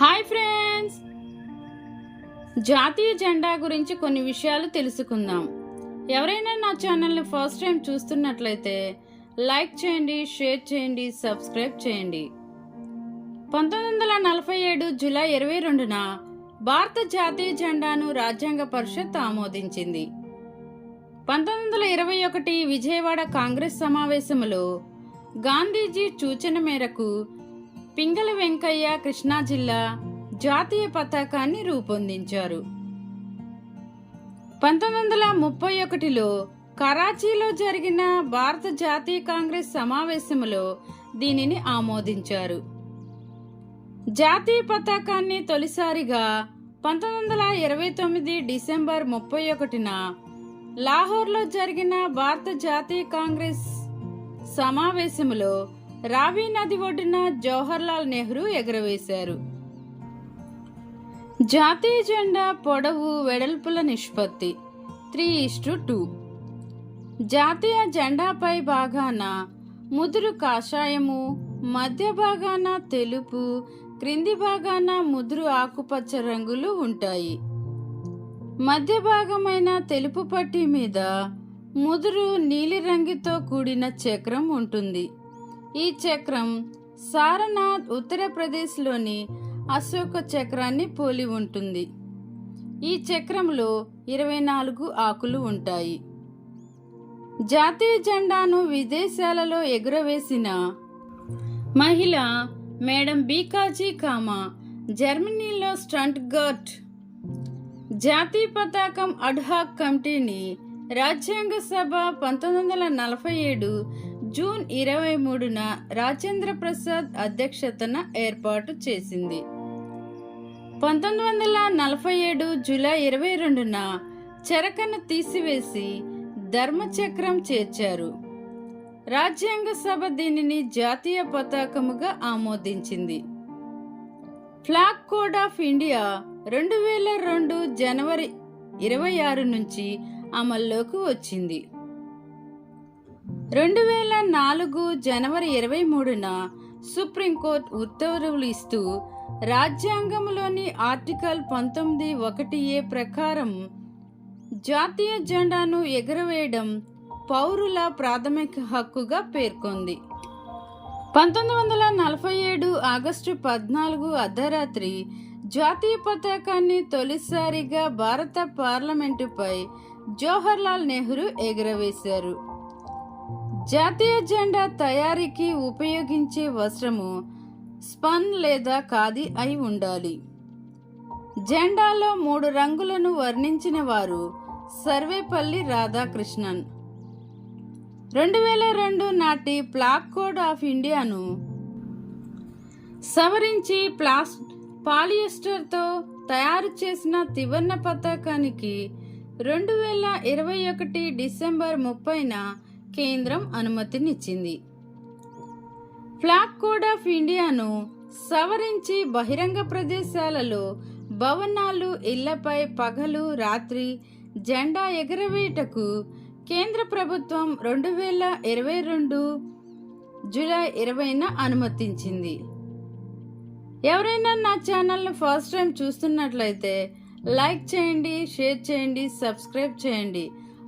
Hi friends. జాతీయ జెండా గురించి కొన్ని విషయాలు తెలుసుకుందాం. ఎవరైనా నా ఛానల్ని ఫస్ట్ టైం చూస్తున్నట్లయితే లైక్ చేయండి షేర్ చేయండి సబ్స్క్రైబ్ చేయండి. పంతొమ్మిది వందల నలభై ఏడు జూలై ఇరవై రెండున భారత జాతీయ జెండాను రాజ్యాంగ పరిషత్ ఆమోదించింది. పంతొమ్మిది వందల ఇరవై ఒకటి విజయవాడ కాంగ్రెస్ సమావేశంలో గాంధీజీ సూచన మేరకు పింగళ వెంకయ్య కృష్ణా జిల్లా జాతీయ పతాకాన్ని రూపొందించారు. పంతొమ్మిది వందల ముప్పై ఒకటిలో కరాచీలో జరిగిన భారత జాతీయ కాంగ్రెస్ సమావేశంలో దీనిని ఆమోదించారు. జాతీయ పతాకాన్ని తొలిసారిగా పంతొమ్మిది వందల ఇరవై తొమ్మిది డిసెంబర్ ముప్పై ఒకటిన లాహోర్లో జరిగిన భారత జాతీయ కాంగ్రెస్ సమావేశంలో రావి నది ఒడ్డున జవహర్లాల్ నెహ్రూ ఎగురవేశారు. జాతీయ జెండా పొడవు వెడల్పుల నిష్పత్తి త్రీ ఇస్టు టూ. జాతీయ జెండాపై భాగాన ముదురు కాషాయము మధ్య భాగాన తెలుపు క్రింది భాగాన ముదురు ఆకుపచ్చ రంగులు ఉంటాయి. మధ్య భాగమైన తెలుపు పట్టీ మీద ముదురు నీలిరంగుతో కూడిన చక్రం ఉంటుంది. ఈ చక్రం సారనాథ్ ఉత్తరప్రదేశ్లోని అశోక చక్రాన్ని పోలి ఉంటుంది. ఈ చక్రంలో ఇరవై నాలుగు ఆకులు ఉంటాయి. జాతీయ జెండాను విదేశాలలో ఎగురవేసిన మహిళ మేడం బీకాజీ కామా జర్మనీలో స్టంట్ గర్ట్ జాతీయ పతాకం అడ్హాక్ కమిటీని రాజ్యాంగ సభ పంతొమ్మిది వందల నలభై ఏడు జూన్ ఇరవై మూడున రాజేంద్ర ప్రసాద్ అధ్యక్షతన ఏర్పాటు చేసింది. పంతొమ్మిది వందల నలభై ఏడు జూలై ఇరవై రెండున చెరకను తీసివేసి ధర్మచక్రం చేర్చారు. రాజ్యాంగ సభ దీనిని జాతీయ పతాకముగా ఆమోదించింది. ఫ్లాగ్ కోడ్ ఆఫ్ ఇండియా రెండు వేల రెండు జనవరి ఇరవై ఆరు నుంచి అమల్లోకి వచ్చింది. రెండు వేల నాలుగు జనవరి ఇరవై మూడున సుప్రీంకోర్టు ఉత్తర్వులు ఇస్తూ రాజ్యాంగంలోని ఆర్టికల్ పంతొమ్మిది ఒకటి ఏ ప్రకారం జాతీయ జెండాను ఎగురవేయడం పౌరుల ప్రాథమిక హక్కుగా పేర్కొంది. పంతొమ్మిది వందల నలభై ఏడు ఆగస్టు పద్నాలుగు అర్ధరాత్రి జాతీయ పతాకాన్ని తొలిసారిగా భారత పార్లమెంటుపై జవహర్లాల్ నెహ్రూ ఎగురవేశారు. జాతీయ జెండా తయారీకి ఉపయోగించే వస్త్రము స్పన్ లేదా ఖాదీ అయి ఉండాలి. జెండాలో మూడు రంగులను వర్ణించిన వారు సర్వేపల్లి రాధాకృష్ణన్. రెండు వేల రెండు నాటి ప్లాక్ కోడ్ ఆఫ్ ఇండియాను సవరించి ప్లాస్ పాలియస్టర్తో తయారు చేసిన త్రివర్ణ పతాకానికి రెండు వేల ఇరవై ఒకటి డిసెంబర్ ముప్పైన కేంద్రం అనుమతినిచ్చింది. ఫ్లాగ్ కోడ్ ఆఫ్ ఇండియాను సవరించి బహిరంగ ప్రదేశాలలో భవనాలు ఇళ్ళపై పగలు రాత్రి జెండా ఎగరవేయటకు కేంద్ర ప్రభుత్వం రెండు వేల ఇరవై రెండు జూలై ఇరవైన అనుమతించింది. ఎవరైనా నా ఛానల్ను ఫస్ట్ టైం చూస్తున్నట్లయితే లైక్ చేయండి షేర్ చేయండి సబ్స్క్రైబ్ చేయండి.